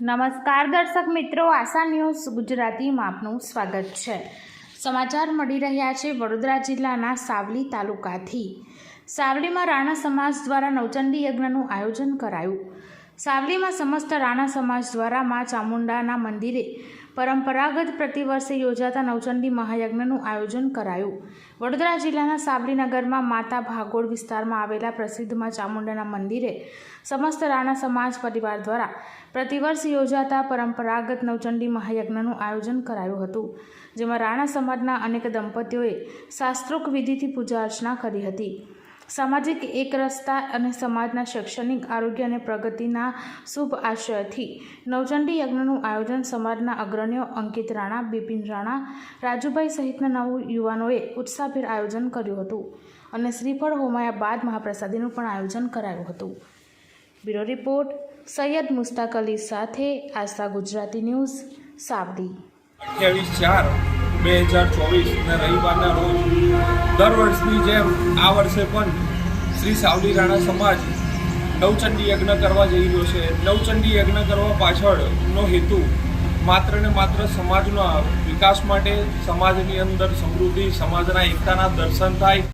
નમસ્કાર દર્શક મિત્રો, આશા ન્યૂઝ ગુજરાતીમાં આપનું સ્વાગત છે. સમાચાર મળી રહ્યા છે વડોદરા જિલ્લાના સાવલી તાલુકાથી. સાવલીમાં રાણા સમાજ દ્વારા નવચંડી યજ્ઞનું આયોજન કરાયું. સાવલીમાં સમસ્ત રાણા સમાજ દ્વારા મા ચામુંડાના મંદિરે પરંપરાગત પ્રતિવર્ષે યોજાતા નવચંડી મહાયજ્ઞનું આયોજન કરાયું. વડોદરા જિલ્લાના સાવલીનગરમાં માતા ભાગોળ વિસ્તારમાં આવેલા પ્રસિદ્ધ મા ચામુંડાના મંદિરે સમસ્ત રાણા સમાજ પરિવાર દ્વારા પ્રતિવર્ષ યોજાતા પરંપરાગત નવચંડી મહાયજ્ઞનું આયોજન કરાયું હતું, જેમાં રાણા સમાજના અનેક દંપતીઓએ શાસ્ત્રોક્ત વિધિથી પૂજા અર્ચના કરી હતી. સામાજિક એકરસતા અને સમાજના શૈક્ષણિક આરોગ્ય અને પ્રગતિના શુભ આશયથી નવચંડી યજ્ઞનું આયોજન સમાજના અગ્રણીઓ અંકિત રાણા, બિપિન રાણા, રાજુભાઈ સહિતના નવ યુવાનોએ ઉત્સાહભેર આયોજન કર્યું હતું અને શ્રીફળ હોમાયા બાદ મહાપ્રસાદીનું પણ આયોજન કરાયું હતું. બ્યુરો રિપોર્ટ, સૈયદ મુસ્તાક અલી સાથે આશા ગુજરાતી ન્યૂઝ, સાવડી. બે હજાર ચોવીસના રવિવારના રોજ દર વર્ષની જેમ આ વર્ષે પણ શ્રી સાવલી રાણા સમાજ નવચંડી યજ્ઞ કરવા જઈ રહ્યો છે. નવચંડી યજ્ઞ કરવા પાછળનો હેતુ માત્ર ને માત્ર સમાજના વિકાસ માટે સમાજની અંદર સમૃદ્ધિ, સમાજના એકતાના દર્શન થાય.